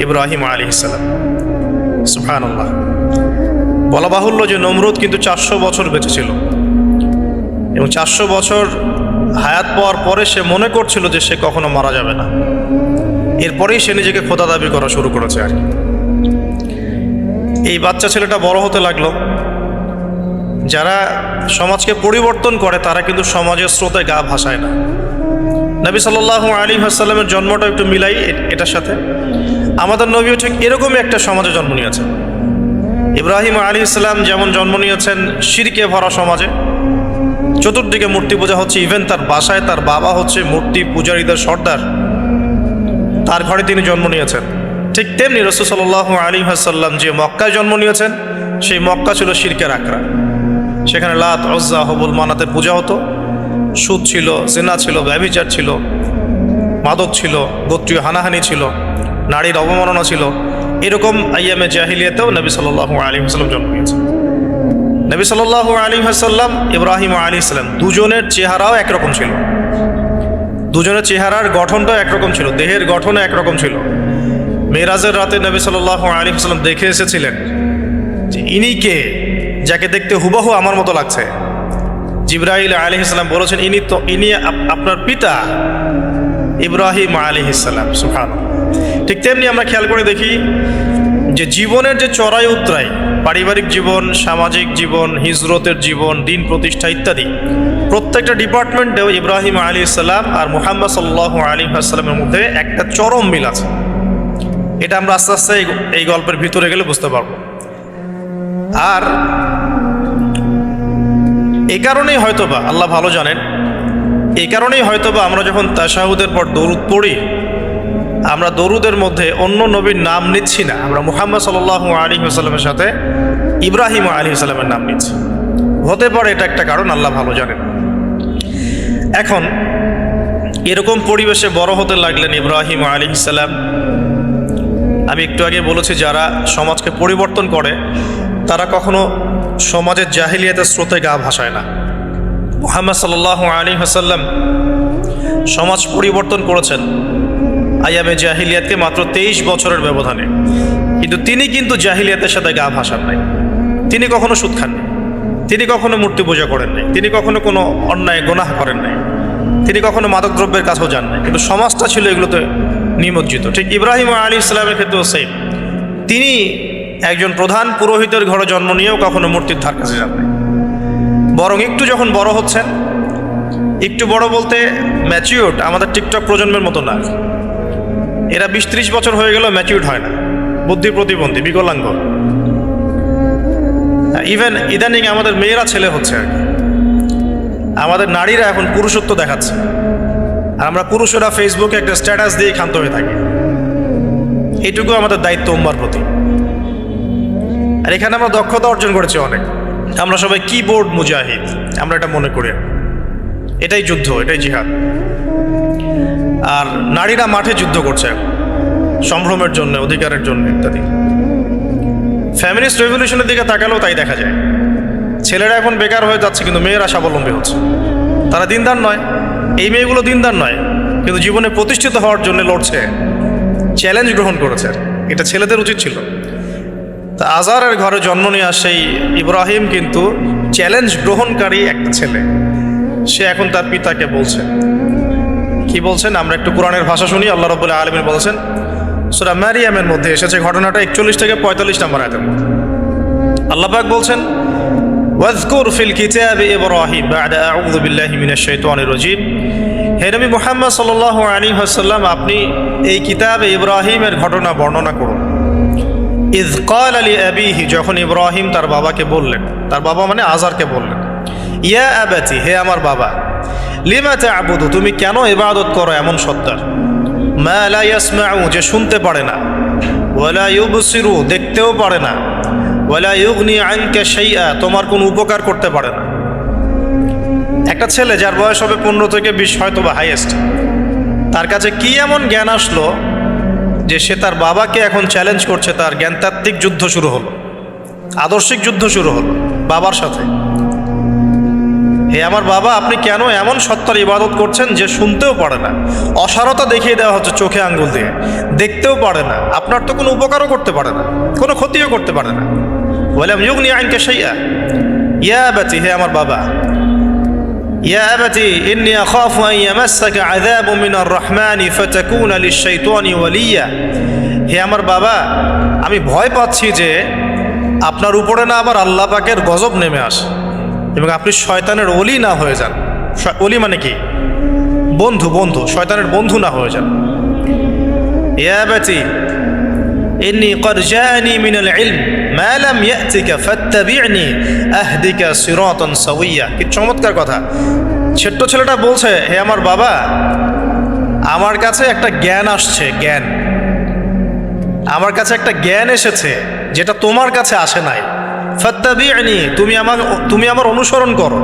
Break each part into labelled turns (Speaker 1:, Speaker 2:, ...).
Speaker 1: ইব্রাহিম আলী ইসালাম সুফানুল্লাহ বলা বাহুল্য যে নমরুদ কিন্তু চারশো বছর বেঁচে ছিল। এবং চারশো বছর হায়াত পাওয়ার পরে সে মনে করছিল যে সে কখনো মারা যাবে না। এরপরেই সে নিজেকে খোদা দাবি করা শুরু করেছে আর কি। এই বাচ্চা ছেলেটা বড় হতে লাগল। যারা সমাজকে পরিবর্তন করে, তারা কিন্তু সমাজের স্রোতে গা ভাসায় না। নবী সাল্লাহ আলী হাসাল্লামের জন্মটা একটু মিলাই এটার সাথে। আমাদের নবীও ঠিক এরকমই একটা সমাজে জন্ম নিয়েছেন। ইব্রাহিম আলী ইসলাম যেমন জন্ম নিয়েছেন শিরকে ভরা সমাজে, চতুর্দিকে মূর্তি পূজা হচ্ছে ইভেন তার বাসায় তার বাবা হচ্ছে মূর্তি পূজারীদের সর্দার। তার ঘরে তিনি জন্ম নিয়েছেন। ঠিক তেমনি রসুল সাল্লাহ আলী হাসাল্লাম যে মক্কায় জন্ম নিয়েছেন, সেই মক্কা ছিল শিরকের আখড়া। সেখানে লাত অজ্জা হবুল মানাতে পূজা হতো। সুদ ছিল, জেনা ছিল, ব্যভিচার ছিল, মাদক ছিল, গোত্রীয় হানাহানি ছিল, নারীর অবমাননা ছিল। এরকম আইয়ামে জাহিলিয়াতেও নবী সাল্লাহ আলী হাসাল্লাম জন্ম নিয়েছেন। নবী সাল্লাহ আলী হাসাল্লাম ইব্রাহিম আলী ইসলাম দুজনের চেহারাও একরকম ছিল। দুজনের চেহারার গঠনটাও একরকম ছিল, দেহের গঠনও একরকম ছিল। মেরাজের রাতে নবী সাল্লাহ আলী হাসাল্লাম দেখে এসেছিলেন যে ইনি কে, যাকে দেখতে হুবহু আমার মতো লাগছে। জিব্রাহিল আলী ইসলাম বলেছেন, ইনি তো, ইনি আপনার পিতা ইব্রাহিম আলী ইসলাম সুফান ঠিক তেমনি আমরা খেয়াল করে দেখি যে জীবনের যে চড়াই উতরাই, পারিবারিক জীবন, সামাজিক জীবন, হিজরতের জীবন, দিন প্রতিষ্ঠা ইত্যাদি, প্রত্যেকটা ডিপার্টমেন্টেও ইব্রাহিম আলী ইসলাম আর মুহাম্মদ সাল্লাহ আলী আসসালামের মধ্যে একটা চরম মিল আছে। এটা আমরা আস্তে আস্তে এই গল্পের ভিতরে গেলে বুঝতে পারব। আর এই কারণেই হয়তোবা, আল্লাহ ভালো জানেন এই কারণেই হয়তোবা আমরা যখন তাশাহুদের পর দরুদ পড়ি, আমরা দরুদের মধ্যে অন্য নবীর নাম নিচ্ছি না। আমরা মুহাম্মদ সাল্লাহ আলী সাল্লামের সাথে ইব্রাহিম আলী সাল্লামের নাম নিচ্ছি। হতে পারে এটা একটা কারণ, আল্লাহ ভালো জানেন। এখন, এরকম পরিবেশে বড় হতে লাগলেন ইব্রাহিম আলী সাল্লাম আমি একটু আগে বলেছি, যারা সমাজকে পরিবর্তন করে, তারা কখনো সমাজের জাহিলিয়াতের স্রোতে গা ভাসায় না। মোহাম্মদ সাল্লাহ আলী হাসাল্লাম সমাজ পরিবর্তন করেছেন আয়ামে জাহিলিয়াতকে মাত্র তেইশ বছরের ব্যবধানে। কিন্তু তিনি কিন্তু জাহিলিয়াতের সাথে গা ভাসান নাই। তিনি কখনো সুদ খাননি তিনি কখনো মূর্তি পূজা করেন নাই। তিনি কখনো কোনো অন্যায়, গোনাহ করেন নাই। তিনি কখনো মাদকদ্রব্যের কাছেও যান নাই। কিন্তু সমাজটা ছিল এগুলোতে নিমজ্জিত। ঠিক ইব্রাহিম আলী ইসলামের ক্ষেত্রেও সেম তিনি একজন প্রধান পুরোহিতের ঘরে জন্ম নিয়েও কখনো মূর্তির ধার কাছে যান নাই। বরং একটু যখন বড় হচ্ছেন, একটু বড় বলতে ম্যাচিউর্ড আমাদের টিকটক প্রজন্মের মতো না এরা বিশ ত্রিশ বছর হয়ে গেলেও ম্যাচিউর্ড হয় না। বুদ্ধি প্রতিবন্ধী, বিকলাঙ্গ। ইভেন ইদানিং আমাদের মেয়েরা ছেলে হচ্ছে আর কি। আমাদের নারীরা এখন পুরুষত্ব দেখাচ্ছে। আর আমরা পুরুষেরা ফেসবুকে একটা স্ট্যাটাস দিয়ে ক্ষান্ত হয়ে থাকি। এটুকু আমাদের দায়িত্ব উম্মার প্রতি। আর এখানে আমরা দক্ষতা অর্জন করেছি অনেক। আমরা সবাই কিবোর্ড মুজাহিদ। আমরা এটা মনে করি। এটাই যুদ্ধ, এটাই জিহাদ। আর নারীরা মাঠে যুদ্ধ করছে। সম্ভ্রমের জন্য, অধিকারের জন্য ইত্যাদি। ফ্যামিলিস্ট রেভলিউশনের দিকে তাকালেও তাই দেখা যায়। ছেলেরা এখন বেকার হয়ে যাচ্ছে, কিন্তু মেয়েরা স্বাবলম্বী হচ্ছে। তারা দিনদার নয়। এই মেয়েগুলো দিনদার নয়। কিন্তু জীবনে প্রতিষ্ঠিত হওয়ার জন্য লড়ছে। চ্যালেঞ্জ গ্রহণ করেছে। এটা ছেলেদের উচিত ছিল। তা আজারের ঘরে জন্ম নেওয়া সেই ইব্রাহিম কিন্তু চ্যালেঞ্জ গ্রহণকারী একটা ছেলে। সে এখন তার পিতাকে বলছে। কি বলছেন? আমরা একটু কোরআনের ভাষা শুনি, আল্লাহ রবুল্লাহ আলমিন বলছেন, সুরা ম্যারিয়ামের মধ্যে এসেছে ঘটনাটা একচল্লিশ থেকে পঁয়তাল্লিশ নম্বর আয়তের মধ্যে। আল্লাহ পাক বলছেন, ওয়াজকুর ফিল কিতাবে ইব্রাহিম বাদা আউযু বিল্লাহি মিনাশ শাইতানির রাজিম। হে নবী মুহাম্মদ সাল্লাল্লাহু আলাইহি ওয়াসাল্লাম, আপনি এই কিতাবে ইব্রাহিমের ঘটনা বর্ণনা করুন। ইজ কাল আলী আবিহি, যখন ইব্রাহিম তার বাবাকে বললেন, তার বাবা মানে আজারকে বললেন, ইয়া আবাতি, হে আমার বাবা, লিমা তা'বুদু, তুমি কেন ইবাদত করো এমন সত্তার? লা ইয়াসমাউ, যে শুনতে পারে না। ওয়ালা ইউবসিরু, দেখতেও পারে না। ওয়ালা ইউগনি আনকা শাইআ, তোমার কোনো উপকার করতে পারে না। একটা ছেলে যার বয়স হবে পনেরো থেকে বিশ হয়তো বা হাইয়েস্ট তার কাছে কি এমন জ্ঞান আসলো যে সে তার বাবাকে এখন চ্যালেঞ্জ করছে, তার জ্ঞানতাত্ত্বিক যুদ্ধ শুরু হলো, আদর্শিক যুদ্ধ শুরু হলো, বাবার সাথে। হে আমার বাবা, আপনি কেন এমন সত্তার ইবাদত করছেন যে শুনতেও পারে না? অসারতা দেখিয়ে দেওয়া হচ্ছে চোখে আঙ্গুল দিয়ে। দেখতেও পারে না। আপনার তো কোনো উপকারও করতে পারে না, কোনো ক্ষতিও করতে পারে না। বললাম নিয়ে আইনকে সেইয়া ইয়া ব্যাচি হে আমার বাবা يا أبتي إني أخاف أن يمسك عذاب من الرحمن فتكون للشيطان وليا হে আমার বাবা আমি ভয় পাচ্ছি যে আপনার উপরে না আবার আল্লাহ পাকের গজব নেমে আসে এবং আপনি শয়তানের অলি না হয়ে যান শ- অলি মানে কি বন্ধু বন্ধু শয়তানের বন্ধু না হয়ে যান ইয়া বাতি إني قد جاءني من العلم ما لم يأتك فاتبعني أهدك صراطا سويا কি চমৎকার কথা ছোট্ট ছেলেটা বলছে হে আমার বাবা আমার কাছে একটা জ্ঞান আসছে জ্ঞান আমার কাছে একটা জ্ঞান এসেছে যেটা তোমার কাছে আসে নাই ফাত্তাবিআনি তুমি আমার তুমি আমার অনুসরণ করো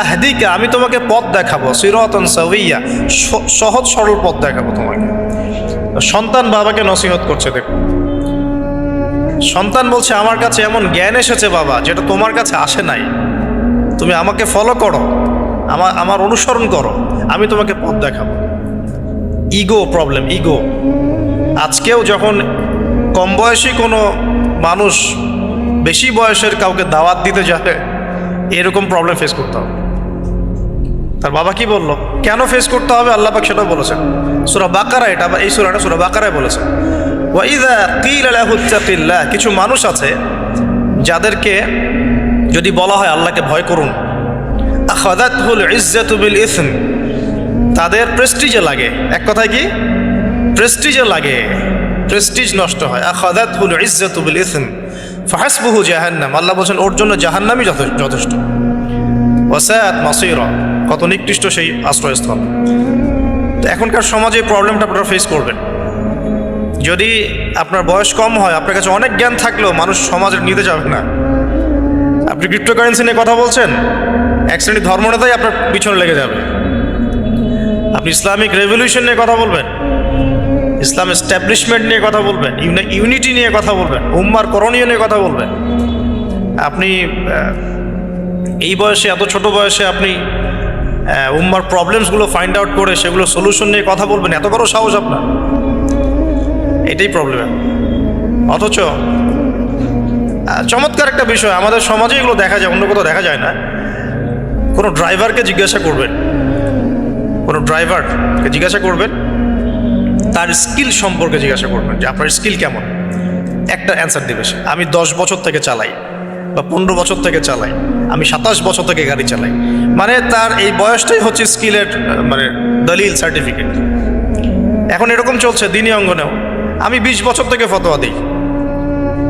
Speaker 1: আহদিকা আমি তোমাকে পথ দেখাবো সিরাতান সাওয়িয়া স- সহজ সরল পথ দেখাবো তোমাকে সন্তান বাবাকে নসিহত করছে দেখো সন্তান বলছে, আমার কাছে এমন জ্ঞান এসেছে বাবা, যেটা তোমার কাছে আসে নাই। তুমি আমাকে ফলো করো, আমার আমার অনুসরণ করো, আমি তোমাকে পথ দেখাবো। ইগো প্রবলেম ইগো আজকেও যখন কম বয়সী কোনো মানুষ বেশি বয়সের কাউকে দাওয়াত দিতে যাবে, এরকম প্রবলেম ফেস করতে হবে। তার বাবা কি বলল? কেন ফেস করতে হবে? আল্লাহ পাক সেটাও বলেছেন। সুরা বাকারা এটা আবার এই সুরাটা সুরা বাকারায় বলেছেন। কিছু মানুষ আছে যাদেরকে যদি বলা হয় আল্লাহকে ভয় করুন তাদের প্রেস্টিজে লাগে। এক কথায় কি? প্রেস্টিজে লাগে, প্রেস্টিজ নষ্ট হয়। জাহান্নাম, আল্লাহ বলছেন, ওর জন্য জাহান্নামই যথে- যথেষ্ট। কত নিকৃষ্ট সেই আশ্রয়স্থল। এখনকার সমাজে প্রবলেমটা আপনারা ফেস করবেন। যদি আপনার বয়স কম হয়, আপনার কাছে অনেক জ্ঞান থাকলেও মানুষ সমাজের নিতে যাবে না। আপনি ক্রিপ্টোকারেন্সি নিয়ে কথা বলছেন, এক শ্রেণি ধর্মনেতাই আপনার পিছনে লেগে যাবে। আপনি ইসলামিক রেভলিউশন নিয়ে কথা বলবেন, ইসলাম এস্টাবলিশমেন্ট নিয়ে কথা বলবেন, ইউনি- ইউনিটি নিয়ে কথা বলবেন, উম্মার করণীয় নিয়ে কথা বলবেন। আপনি এই বয়সে, এত ছোট বয়সে আপনি উম্মার প্রবলেমসগুলো ফাইন্ড আউট করে সেগুলো সলিউশন নিয়ে কথা বলবেন, এত বড় সাহস আপনার। এটাই প্রবলেম অথচ চমৎকার একটা বিষয়, আমাদের সমাজে এগুলো দেখা যায়, অন্য কোথাও দেখা যায় না। কোনো ড্রাইভারকে জিজ্ঞাসা করবেন, কোনো ড্রাইভারকে জিজ্ঞাসা করবেন, তার স্কিল সম্পর্কে জিজ্ঞাসা করবেন যে আপনার স্কিল কেমন। একটা অ্যান্সার দেবে সে, আমি দশ বছর থেকে চালাই, বা পনেরো বছর থেকে চালাই, আমি সাতাশ বছর থেকে গাড়ি চালাই। মানে তার এই বয়সটাই হচ্ছে স্কিলের মানে দলিল সার্টিফিকেট এখন এরকম চলছে দিনী অঙ্গনেও। আমি বিশ বছর থেকে ফতোয়া দিই।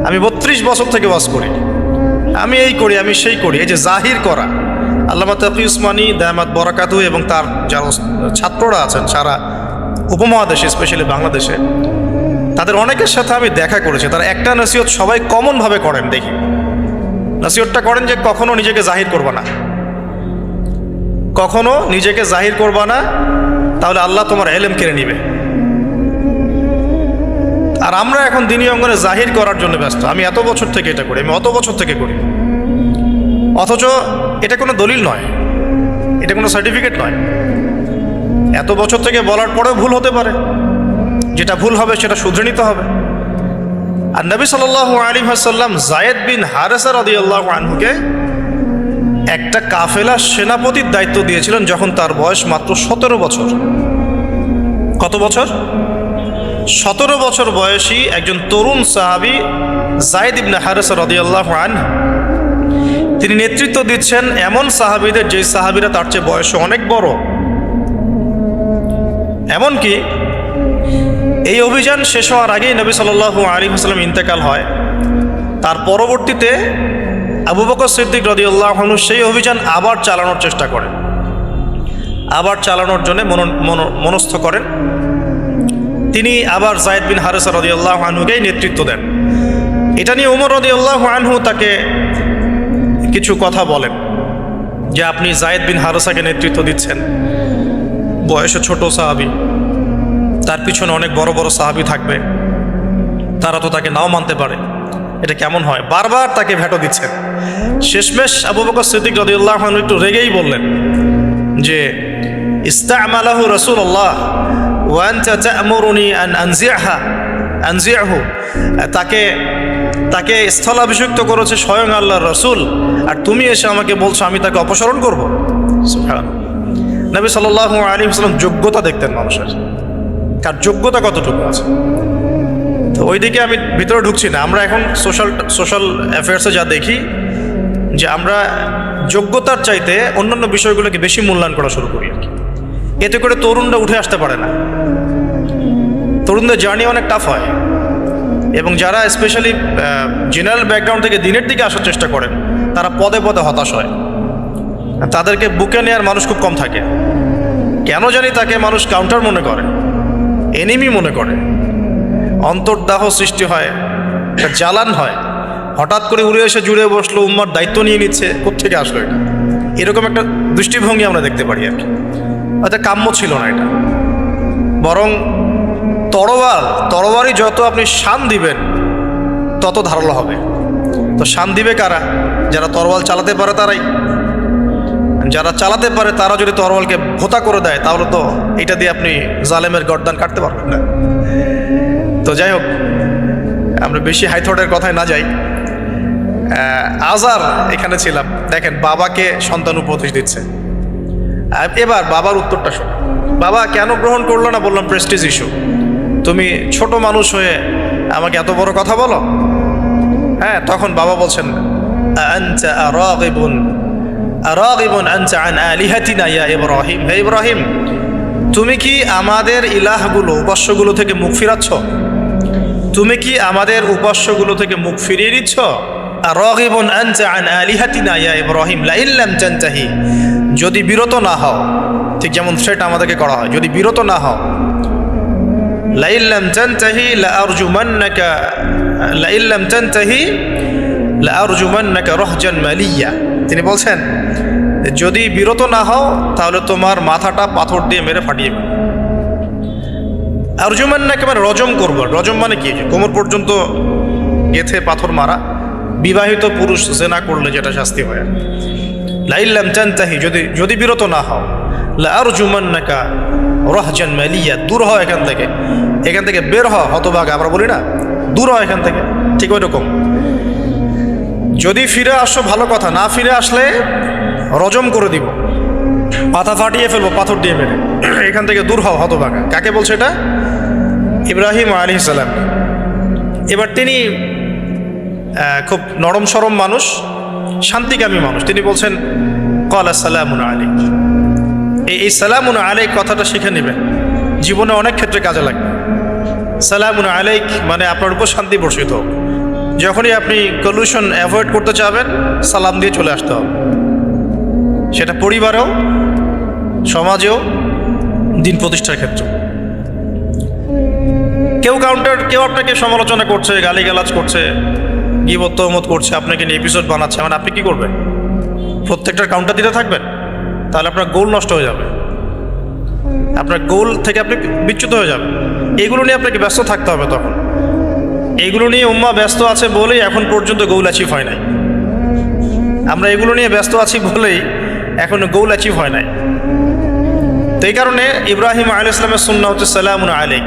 Speaker 1: আমি বত্রিশ বছর থেকে বাস করি। আমি এই করি, আমি সেই করি, এই যে জাহির করা। আল্লামা তাকি উসমানী দায়ামাত বরাকাতু এবং তার যারা ছাত্ররা আছেন, সারা উপমহাদেশে, স্পেশালি বাংলাদেশে, তাদের অনেকের সাথে আমি দেখা করেছি। তারা একটা নসিহত সবাই কমনভাবে করেন, দেখি। নসিহতটা করেন যে কখনো নিজেকে জাহির করবা না। কখনো নিজেকে জাহির করবা না, তাহলে আল্লাহ তোমার এলেম কেড়ে নিবে। আর আমরা এখন দিনী অঙ্গনে জাহির করার জন্য ব্যস্ত। আমি এত বছর থেকে এটা করি, আমি অত বছর থেকে করি। অথচ এটা কোনো দলিল নয়, এটা কোনো সার্টিফিকেট নয়। এত বছর থেকে বলার পরেও ভুল হতে পারে। যেটা ভুল হবে সেটা শুধরে নিতে হবে। আর নবী সাল আলী হাসাল্লাম জায়েদ বিন হারেসার আদি আল্লাহ আনহুকে একটা কাফেলা সেনাপতির দায়িত্ব দিয়েছিলেন যখন তার বয়স মাত্র সতেরো বছর। কত বছর? সতেরো বছর বয়সী একজন তরুণ সাহাবি জায়দ ইবনে হারেসা রদিয়াল্লাহ আন তিনি নেতৃত্ব দিচ্ছেন এমন সাহাবিদের যে সাহাবিরা তার চেয়ে বয়সে অনেক বড়। এমনকি এই অভিযান শেষ হওয়ার আগেই নবী সাল্লাল্লাহু আলী হাসলাম ইন্তেকাল হয়। তার পরবর্তীতে আবু বকর সিদ্দিক রদিউল্লাহনু সেই অভিযান আবার চালানোর চেষ্টা করেন। আবার চালানোর জন্য মন- মন- মনস্থ করেন। তিনি আবার জায়দ বিন হারেসা রদিউল্লাহ আনহুকেই নেতৃত্ব দেন। এটা নিয়ে উমর রদিউল্লাহ আনহু তাকে কিছু কথা বলেন যে আপনি জায়দ বিন হারেসাকে নেতৃত্ব দিচ্ছেন। বয়সে ছোট সাহাবি। তার পিছনে অনেক বড় বড় সাহাবি থাকবে। তারা তো তাকে নাও মানতে পারে। এটা কেমন হয়? বারবার তাকে ভেটো দিচ্ছেন। শেষমেশ আবু বকর সিদ্দিক রদিউল্লাহ একটু রেগেই বললেন যে, ইস্তামালাহু রসুল্লাহ ওয়ান্তা তা'মুরুনি আন আনজিআহা, আনজিআহু। তাকে তাকে স্থলাভিষিক্ত করেছে স্বয়ং আল্লাহর রসুল। আর তুমি এসে আমাকে বলছো, আমি তাকে অপসারণ করব। নবী সাল্লাল্লাহু আলাইহি ওয়াসাল্লাম যোগ্যতা দেখতেন মানুষের। কার যোগ্যতা কতটুকু আছে? তো ওইদিকে আমি ভিতরে ঢুকছি না। আমরা এখন সোশ্যাল সোশ্যাল অ্যাফেয়ার্সে যা দেখি, যে আমরা যোগ্যতার চাইতে অন্যান্য বিষয়গুলোকে বেশি মূল্যায়ন করা শুরু করি আর কি। এতে করে তরুণরা উঠে আসতে পারে না। তরুণদের জার্নি অনেক টাফ হয় এবং যারা স্পেশালি জেনারেল ব্যাকগ্রাউন্ড থেকে দিনের দিকে আসার চেষ্টা করেন, তারা পদে পদে হতাশ হয়। তাদেরকে বুকে নেওয়ার মানুষ খুব কম থাকে। কেন জানি তাকে মানুষ কাউন্টার মনে করে এনিমি মনে করে। অন্তর্দাহ সৃষ্টি হয় জ্বালান হয়। হঠাৎ করে উড়ে এসে জুড়ে বসল, উম্মার দায়িত্ব নিয়ে নিচ্ছে কোথেকে আসলো এটা? এরকম একটা দৃষ্টিভঙ্গি আমরা দেখতে পারি আর কি। হয়তো কাম্য ছিল না এটা। বরং তরোয়াল তরোয়ারই যত আপনি শান দিবেন, তত ধারালো হবে। তো শান দিবে কারা? যারা তরোয়াল চালাতে পারে তারাই। যারা চালাতে পারে তারা যদি তরোয়ালকে ভোতা করে দেয়, তাহলে তো এটা দিয়ে আপনি জালেমের গর্দান কাটতে পারবেন না। তো যাই হোক, আমরা বেশি হাইথটের কথায় না যাই। আজার এখানে ছিলাম। দেখেন, বাবাকে সন্তান উপদেশ দিচ্ছে। এবার বাবার উত্তরটা শোনো। বাবা, কেন গ্রহণ করল না বললাম প্রেস্টিজ ইস্যু তুমি ছোট মানুষ হয়ে আমাকে এত বড় কথা বলো? হ্যাঁ তখন বাবা বলছেন ইব্রাহিম। হে ইব্রাহিম, তুমি কি আমাদের ইলাহগুলো, উপাস্যগুলো থেকে মুখ ফিরাচ্ছ? তুমি কি আমাদের উপাস্যগুলো থেকে মুখ ফিরিয়ে দিচ্ছ রাগিবুন আনতা আন আলিহাতিনা ইয়া ইব্রাহিম লা ইল্লাম তানতাহি। যদি বিরত না হও, ঠিক যেমন সেটা আমাদেরকে করা হয়, যদি বিরত না হও আরজুমান্নাকা আরজুমান্নাকা তিনি বলছেন, যদি বিরত না হও, তাহলে তোমার মাথাটা পাথর দিয়ে মেরে ফাটিয়ে দেবে আরজুমান নাকি মানে রজম করব। রজম মানে কি? কোমর পর্যন্ত গেথে পাথর মারা, বিবাহিত পুরুষ জেনা করলে যেটা শাস্তি হয়। লাইল্লাম চান্তাহি যদি যদি বিরত না হও, লা আরজুমান নাকা রহজান মালিয়া, দূর হও এখান থেকে। এখান থেকে বের হ হতভাগা, আমরা বলি না, দূর হয় এখান থেকে, ঠিক ওই রকম যদি ফিরে আসো, ভালো কথা, না ফিরে আসলে রজম করে দিব। মাথা ফাটিয়ে ফেলব, পাথর দিয়ে মেরে। এখান থেকে দূর হও, হতভাগা। কাকে বলছে এটা? ইব্রাহিম আলী সালাম। এবার তিনি খুব নরম সরম মানুষ শান্তিকামী মানুষ। তিনি বলছেন কল সালামুন আলী এই সালামুন আলাইক কথাটা শিখে নেবেন। জীবনে অনেক ক্ষেত্রে কাজে লাগবে। সালামুন আলাইক মানে আপনার উপর শান্তি বর্ষিত হোক। যখনই আপনি কলিউশন অ্যাভয়েড করতে চাবেন, সালাম দিয়ে চলে আসতে হবে। সেটা পরিবারেও, সমাজেও, দিন প্রতিষ্ঠার ক্ষেত্রে। কেউ কাউন্টার কেউ আপনাকে সমালোচনা করছে, গালিগালাজ করছে গিবত তহমত করছে, আপনাকে নিয়ে এপিসোড বানাচ্ছে মানে আপনি কি করবেন? প্রত্যেকটার কাউন্টার দিতে থাকবেন? তাহলে আপনার গোল নষ্ট হয়ে যাবে। আপনার গোল থেকে আপনি বিচ্যুত হয়ে যাবেন। এগুলো নিয়ে আপনাকে ব্যস্ত থাকতে হবে তখন। এগুলো নিয়ে উম্মা ব্যস্ত আছে বলেই এখন পর্যন্ত গোল অ্যাচিভ হয় নাই। আমরা এগুলো নিয়ে ব্যস্ত আছি বলেই এখন গোল অ্যাচিভ হয় নাই। তো এই কারণে ইব্রাহিম আলী ইসলামের সুন্না হচ্ছে সালামুন আলী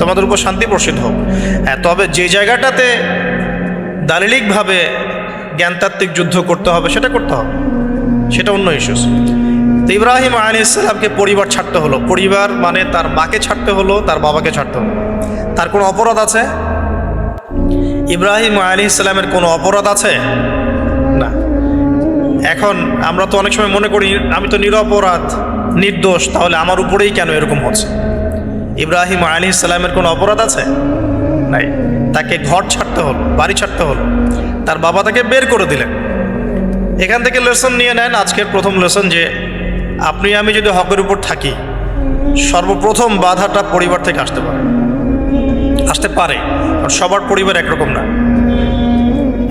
Speaker 1: তোমাদের উপর শান্তি প্রসিদ্ধ হোক। হ্যাঁ তবে যে জায়গাটাতে দালিলিকভাবে জ্ঞানতাত্ত্বিক যুদ্ধ করতে হবে, সেটা করতে হবে। সেটা অন্য ইস্যুস তো ইব্রাহিম আলী ইসলামকে পরিবার ছাড়তে হলো। পরিবার মানে তার মাকে ছাড়তে হলো, তার বাবাকে ছাড়তে হলো। তার কোনো অপরাধ আছে? ইব্রাহিম আলী ইসলামের কোনো অপরাধ আছে? না। এখন আমরা তো অনেক সময় মনে করি, আমি তো নিরপরাধ, নির্দোষ, তাহলে আমার উপরেই কেন এরকম হচ্ছে? ইব্রাহিম আলী ইসলামের কোনো অপরাধ আছে? নাই। তাকে ঘর ছাড়তে হলো, বাড়ি ছাড়তে হলো। তার বাবা তাকে বের করে দিলেন। এখান থেকে লেসন নিয়ে নেন আজকের প্রথম লেসন যে, আপনি আমি যদি হকের উপর থাকি, সর্বপ্রথম বাধাটা পরিবার থেকে আসতে পারে। আসতে পারে, কারণ সবার পরিবার একরকম না।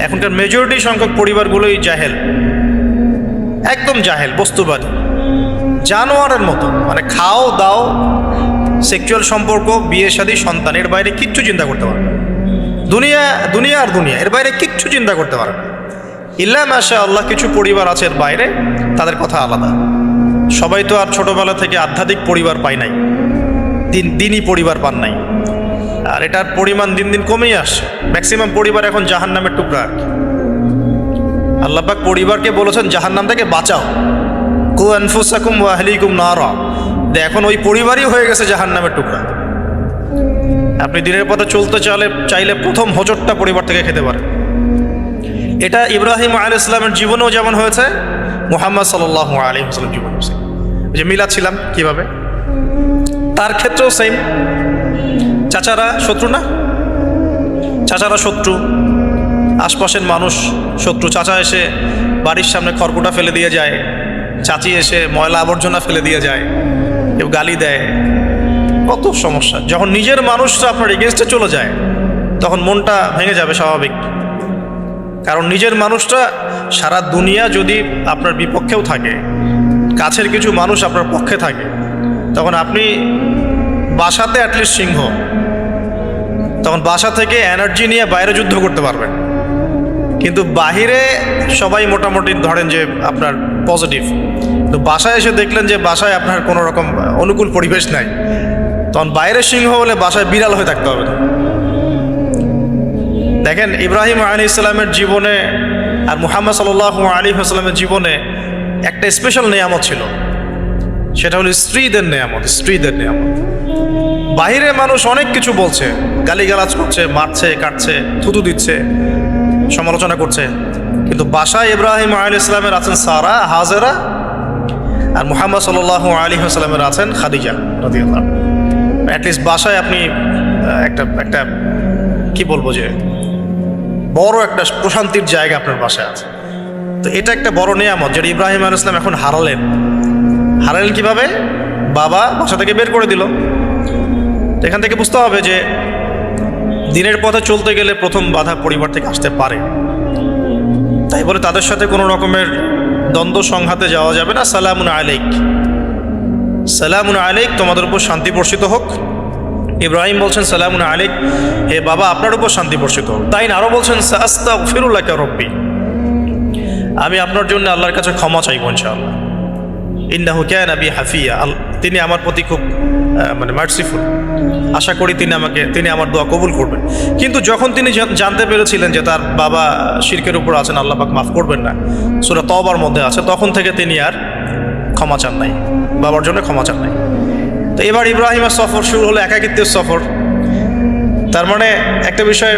Speaker 1: এখনকার মেজরিটি সংখ্যক পরিবারগুলোই জাহেল। একদম জাহেল, বস্তুবাদী। জানোয়ারের মতো মানে খাও, দাও সেক্সুয়াল সম্পর্ক, বিয়ে, শাদী, সন্তানের বাইরে কিচ্ছু চিন্তা করতে পারে। দুনিয়া দুনিয়া আর দুনিয়া, এর বাইরে কিচ্ছু চিন্তা করতে পারে না। ইল্লা মাশা আল্লাহ, কিছু পরিবার আছে এর বাইরে, তাদের কথা আলাদা। সবাই তো আর ছোটোবেলা থেকে আধ্যাত্মিক পরিবার পায় নাই, দিন, দিনই পরিবার পান নাই। আর এটার পরিমাণ দিন দিন কমেই আসছে। ম্যাক্সিমাম পরিবার এখন জাহান নামের টুকরা আর কি। আল্লাপাক পরিবারকে বলেছেন জাহান নাম থেকে বাঁচাও। কু আনফুসাকুম ওয়াহলিকুম নারা। এখন ওই পরিবারই হয়ে গেছে জাহান নামের টুকরা। আপনি দিনের পথে চলতে চাইলে চাইলে প্রথম হজরটা পরিবার থেকে খেতে পারেন। এটা ইব্রাহিম আল ইসলামের জীবনেও যেমন হয়েছে, মোহাম্মদ সাল্লাহ আলী হাসলাম জীবন যে মিলা ছিলাম কীভাবে? তার ক্ষেত্রেও সেম চাচারা শত্রু না? চাচারা শত্রু, আশপাশের মানুষ শত্রু। চাচা এসে বাড়ির সামনে খড়কুটা ফেলে দিয়ে যায়, চাচি এসে ময়লা আবর্জনা ফেলে দিয়ে যায়, কেউ গালি দেয় কত সমস্যা? যখন নিজের মানুষরা আপনার এগেনস্টে চলে যায়, তখন মনটা ভেঙে যাবে স্বাভাবিক। কারণ নিজের মানুষটা সারা দুনিয়া যদি আপনার বিপক্ষেও থাকে, কাছের কিছু মানুষ আপনার পক্ষে থাকে, তখন আপনি বাসাতে অ্যাটলিস্ট সিংহ। তখন বাসা থেকে এনার্জি নিয়ে বাইরে যুদ্ধ করতে পারবেন। কিন্তু বাহিরে সবাই মোটামুটি ধরেন যে আপনার পজিটিভ তো বাসায় এসে দেখলেন যে বাসায় আপনার কোনো রকম অনুকূল পরিবেশ নাই। তখন বাইরের সিংহ হলে বাসায় বিড়াল হয়ে থাকতে হবে। দেখেন ইব্রাহিম আলী ইসলামের জীবনে আর মুহাম্মদ সাল আলী আসলামের জীবনে একটা স্পেশাল নিয়ামত ছিল। সেটা হলো স্ত্রীদের নিয়ামত স্ত্রীদের নিয়ামত। বাহিরে মানুষ অনেক কিছু বলছে, গালিগালাজ করছে, মারছে, কাটছে, থুতু দিচ্ছে, সমালোচনা করছে। কিন্তু বাসায় ইব্রাহিম আলী ইসলামের আছেন সারা, হাজেরা আর মুহাম্মদ সাল আলী আসলামের আছেন খাদিজা রদিয়াল্লাহ অ্যাটলিস্ট বাসায় আপনি একটা একটা, কি বলব যে, বড় একটা প্রশান্তির জায়গা আপনার বাসায় আছে। তো এটা একটা বড় নিয়ামত যেটা ইব্রাহিম আল ইসলাম এখন হারালেন। হারালেন কীভাবে? বাবা বাসা থেকে বের করে দিল। এখান থেকে বুঝতে হবে যে, দিনের পথে চলতে গেলে প্রথম বাধা পরিবার থেকে আসতে পারে। তাই বলে তাদের সাথে কোনো রকমের দ্বন্দ্ব সংঘাতে যাওয়া যাবে না। সালামুন আলাইক। সালামুন আলাইক, তোমাদের উপর শান্তি বর্ষিত হোক। ইব্রাহিম বলছেন, সালামুন আলাইক। হে বাবা, আপনার উপর শান্তি বর্ষিত তাই আরও বলছেন সাস্তা ফিরুল্লাহ রব্বি। আমি আপনার জন্য আল্লাহর কাছে ক্ষমা চাইব, ইনশাআল্লাহ। ইন্নাহু ক্যান আবি হাফিয়া। তিনি আমার প্রতি খুব মানে মার্সিফুল আশা করি তিনি আমাকে, তিনি আমার দোয়া কবুল করবেন। কিন্তু যখন তিনি জানতে পেরেছিলেন যে তার বাবা শিরকের উপর আছেন, আল্লাহ পাক মাফ করবেন না। সুরা তবার মধ্যে আছে, তখন থেকে তিনি আর ক্ষমা চান নাই। বাবার জন্য ক্ষমা চান নাই। তো এবার ইব্রাহিমের সফর শুরু হলো একাকিত্বের সফর। তার মানে একটা বিষয়,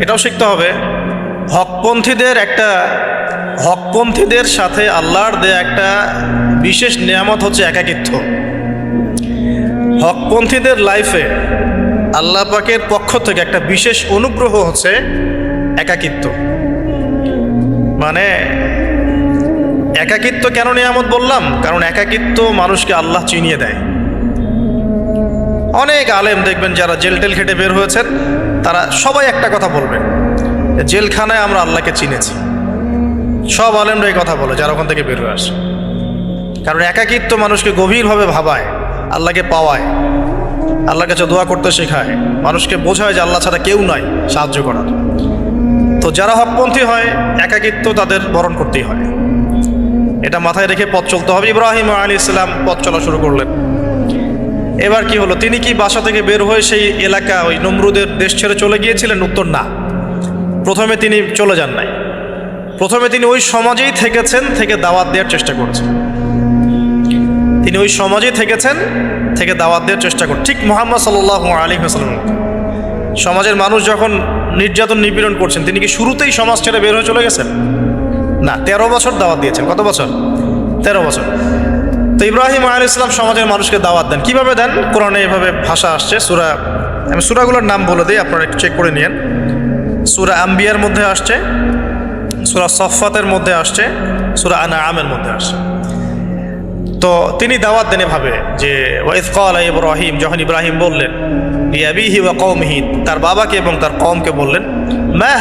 Speaker 1: এটাও শিখতে হবে, হকপন্থীদের একটা, হকপন্থীদের সাথে আল্লাহর দেয়া একটা বিশেষ নিয়ামত হচ্ছে একাকিত্ব। হকপন্থীদের লাইফে আল্লাহ পাকের পক্ষ থেকে একটা বিশেষ অনুগ্রহ হচ্ছে একাকিত্ব। মানে একাকিত্ব কেন নিয়ামত বললাম? কারণ একাকিত্ব মানুষকে আল্লাহ চিনিয়ে দেয়। অনেক আলেম দেখবেন যারা জেল টেল খেটে বের হয়েছেন, তারা সবাই একটা কথা বলবেন জেলখানায় আমরা আল্লাহকে চিনেছি। সব আলেমরা এই কথা বলে, যারা ওখান থেকে বের হয়ে আসে। কারণ একাকিত্ব মানুষকে গভীরভাবে ভাবায়, আল্লাহকে পাওয়ায়, আল্লাহর কাছে দোয়া করতে শেখায়। মানুষকে বোঝায় যে আল্লাহ ছাড়া কেউ নাই সাহায্য করার। তো যারা হকপন্থী হয়, একাকিত্ব তাদের বরণ করতেই হয়। এটা মাথায় রেখে পথ চলতে হবে। ইব্রাহিম আলী ইসলাম পথ চলা শুরু করলেন। এবার কি হলো? তিনি কি বাসা থেকে বের হয়ে সেই এলাকা, ওই নমরুদের দেশ ছেড়ে চলে গিয়েছিলেন? উত্তর না। প্রথমে তিনি চলে যান নাই। প্রথমে তিনি ওই সমাজেই থেকেছেন, থেকে দাওয়াত দেওয়ার চেষ্টা করেছেন। তিনি ওই সমাজেই থেকেছেন, থেকে দাওয়াত দেওয়ার চেষ্টা করেন ঠিক মোহাম্মদ সাল্লাহ আলী হাসলামের মতো সমাজের মানুষ যখন নির্যাতন নিপীড়ন করছেন, তিনি কি শুরুতেই সমাজ ছেড়ে বের হয়ে চলে গেছেন? না, তেরো বছর দাওয়াত দিয়েছেন। কত বছর? তেরো বছর। তো ইব্রাহিম আল ইসলাম সমাজের মানুষকে দাওয়াত দেন। কীভাবে দেন? কোরআনে এভাবে ভাষা আসছে। সুরা আমি সুরাগুলোর নাম বলে দিই, আপনারা একটু চেক করে নিন সুরা আম্বিয়ার মধ্যে আসছে, সুরা সফাতের মধ্যে আসছে, সুরা আনা আমের মধ্যে আসছে। তো তিনি দাওয়াত দেন এভাবে যে ওয়াইদ কল ইব্রাহিম যখন ইব্রাহিম বললেন ইয়াবিহি ওয়া কৌমহি তার বাবাকে এবং তার কমকে বললেন, মা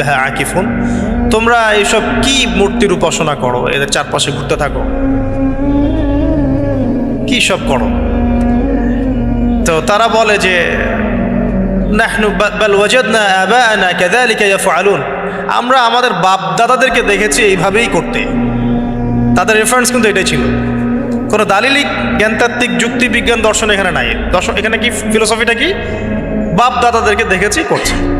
Speaker 1: লাহা আকিফুন তোমরা এইসব কি মূর্তির উপাসনা করো? এদের চারপাশে ঘুরতে থাকো। কি সব করো? তো তারা বলে যে আমরা আমাদের বাপ দাদাদেরকে দেখেছি এইভাবেই করতে। তাদের রেফারেন্স কিন্তু এটাই ছিল। কোনো দালিলিক, জ্ঞানতাত্ত্বিক যুক্তি বিজ্ঞান দর্শন এখানে নাই। দর্শন, এখানে কি ফিলোসফিটা কি? বাপ দাদাদেরকে দেখেছি করছে।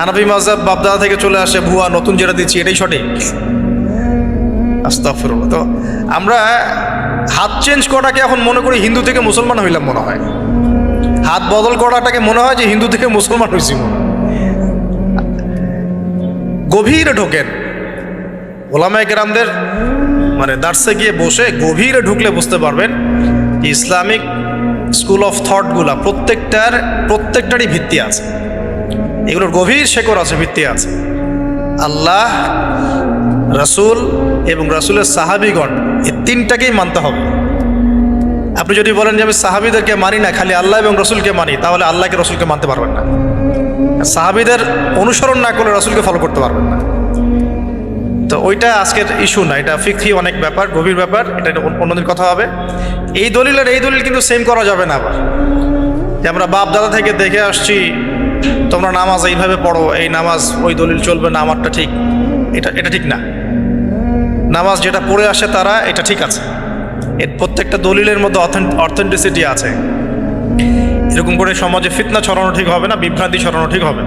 Speaker 1: হানাফি মাঝহাব বাপদাদা থেকে চলে আসে ভুয়া নতুন যেটা দিচ্ছি, এটাই সঠিক? আস্তাগফিরুল্লাহ। তো আমরা হাত চেঞ্জ করাটাকে এখন মনে করি হিন্দু থেকে মুসলমান হইলাম মনে হয়। হাত বদল করাটাকে মনে হয় যে হিন্দু থেকে মুসলমান হয়েছি মনে। গভীরে ঢোকেন। ওলামায় গ্রামদের মানে দার্সে গিয়ে বসে গভীরে ঢুকলে বুঝতে পারবেন ইসলামিক স্কুল অফ থটগুলা প্রত্যেকটার, প্রত্যেকটারই ভিত্তি আছে। এগুলোর গভীর শেকড় আছে, ভিত্তি আছে। আল্লাহ, রাসূল এবং রাসূলের সাহাবিগণ এই তিনটাকেই মানতে হবে। আপনি যদি বলেন যে আমি সাহাবিদেরকে মানি না, খালি আল্লাহ এবং রসুলকে মানি, তাহলে আল্লাহকে রসুলকে মানতে পারবেন না। সাহাবিদের অনুসরণ না করলে রসুলকে ফলো করতে পারবেন না। তো ওইটা আজকের ইস্যু না, এটা ফিক্রি অনেক ব্যাপার, গভীর ব্যাপার, এটা অন্য- অন্যদিন কথা হবে। এই দলিল আর এই দলিল কিন্তু সেম করা যাবে না আবার। যে আমরা বাপ দাদা থেকে দেখে আসছি তোমরা নামাজ এইভাবে পড়ো, এই নামাজ, ওই দলিল চলবে না, আমারটা ঠিক। এটা এটা ঠিক না। নামাজ যেটা পড়ে আসে তারা, এটা ঠিক আছে। এর প্রত্যেকটা দলিলের মধ্যে অথেন্টিসিটি আছে। এরকম করে সমাজে ফিতনা ছড়ানো ঠিক হবে না, বিভ্রান্তি ছড়ানো ঠিক হবে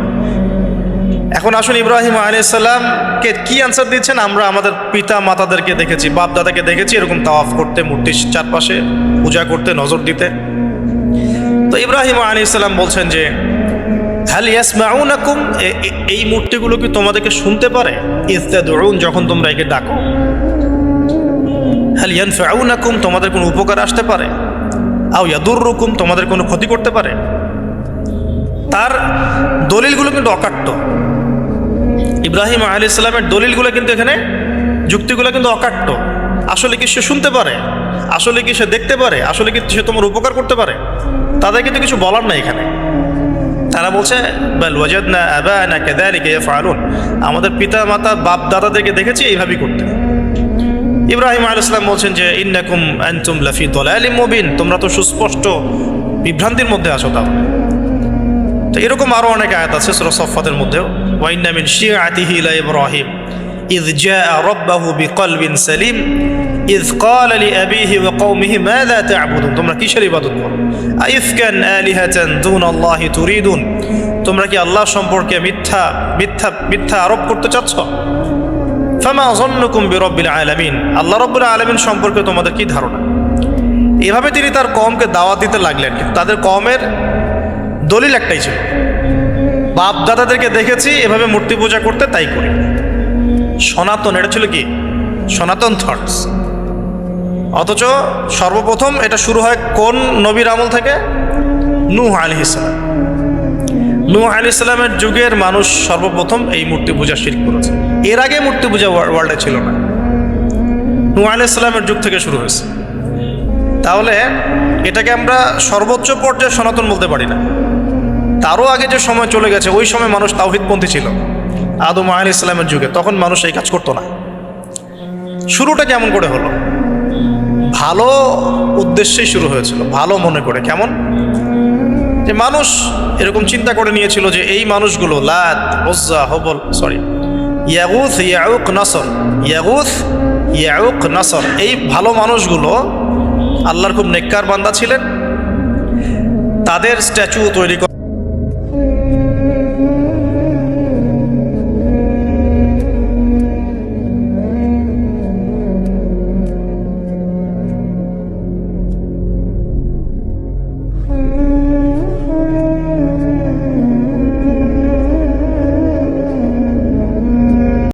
Speaker 1: এখন আসুন ইব্রাহিম আলাইসাল্লামকে কি আনসার দিচ্ছেন? আমরা আমাদের পিতা মাতাদেরকে দেখেছি, বাপ দাদাকে দেখেছি, এরকম তাওয়াফ করতে, মূর্তির চারপাশে পূজা করতে, নজর দিতে। তো ইব্রাহিম আলাইসাল্লাম বলছেন যে হ্যাল ইয়াসমাউনাকুম এ- এ- এই মূর্তিগুলো কি তোমাদেরকে শুনতে পারে? ইস্তাদুন যখন তোমরা একে ডাকো। হ্যাল ইয়ানফাউনাকুম তোমাদের কোনো উপকার আসতে পারে। আও ইয়াদুররুকুম তোমাদের কোনো ক্ষতি করতে পারে। তার দলিলগুলো কিন্তু অকাট্য। ইব্রাহিম আলী ইসলামের দলিলগুলো কিন্তু এখানে, যুক্তিগুলো কিন্তু অকাট্য। আসলে কি সে শুনতে পারে? আসলে কি সে দেখতে পারে? আসলে কি সে তোমার উপকার করতে পারে? তাদের কিন্তু কিছু বলার নাই এখানে। তারা বলছে আমাদের পিতা মাতা বাপ দাদাদেরকে দেখেছি এইভাবেই করতে ইব্রাহিম আল ইসলাম বলছেন যে, ইন্নাকুম আনতুম লাফি দালালিম মুবিন। তোমরা তো সুস্পষ্ট বিভ্রান্তির মধ্যে আছো তাও। তো এরকম আরও অনেক আয়াত আছে সূরা সফাতের মধ্যেও। ওয়াইন্না শিয়া শিআতিহি ইব্রাহিম ইব্রাহিম। ইয রব্বাহু রাব্বাহু বিকলবিন সেলিম। ইজকাল আলী আবিহি ও কৌমিহি মাদা তা'বুদুন? তোমরা কিসের ইবাদত করো? আইফকান আলিহাতান দুন আল্লাহি তুরিদুন? তোমরা কি আল্লাহ সম্পর্কে মিথ্যা মিথ্যা মিথ্যা আরোপ করতে চাচ্ছ? ফামা অজন্নকুম বিরব্বিল আলামিন? আল্লাহ রব্বুল আলামিন সম্পর্কে তোমাদের কি ধারণা? এভাবে তিনি তার কমকে দাওয়াত দিতে লাগলেন, কিন্তু তাদের কমের দলিল একটাই ছিল। বাপ দাদাদেরকে দেখেছি এভাবে মূর্তি পূজা করতে তাই করি। সনাতন, এটা ছিল কি? সনাতন থটস অথচ সর্বপ্রথম এটা শুরু হয় কোন নবীর আমল থেকে? নূহ আলি ইসলাম নূহ আলি ইসলামের যুগের মানুষ সর্বপ্রথম এই মূর্তি পূজা শির করেছে। এর আগে মূর্তি পূজা ওয়ার্ল্ডে ছিল না। নূহ আলি ইসলামের যুগ থেকে শুরু হয়েছে। তাহলে এটাকে আমরা সর্বোচ্চ পর্যায়ে সনাতন বলতে পারি না। তারও আগে যে সময় চলে গেছে, ওই সময় মানুষ তাওহিদপন্থী ছিল। আদম আল ইসলামের যুগে। তখন মানুষ এই কাজ করতো না। শুরুটা কেমন করে হলো? ভালো উদ্দেশ্যেই শুরু হয়েছিল, ভালো মনে করে, কেমন? যে মানুষ এরকম চিন্তা করে নিয়েছিল যে এই মানুষগুলো, লাত ওজ্জা হবল সরি ইয়াগুথ ইয়াউক, নাসর ইয়াগুথ ইয়াউক, নাসর, এই ভালো মানুষগুলো আল্লাহর খুব নেককার বান্দা ছিলেন। তাদের স্ট্যাচু তৈরি করা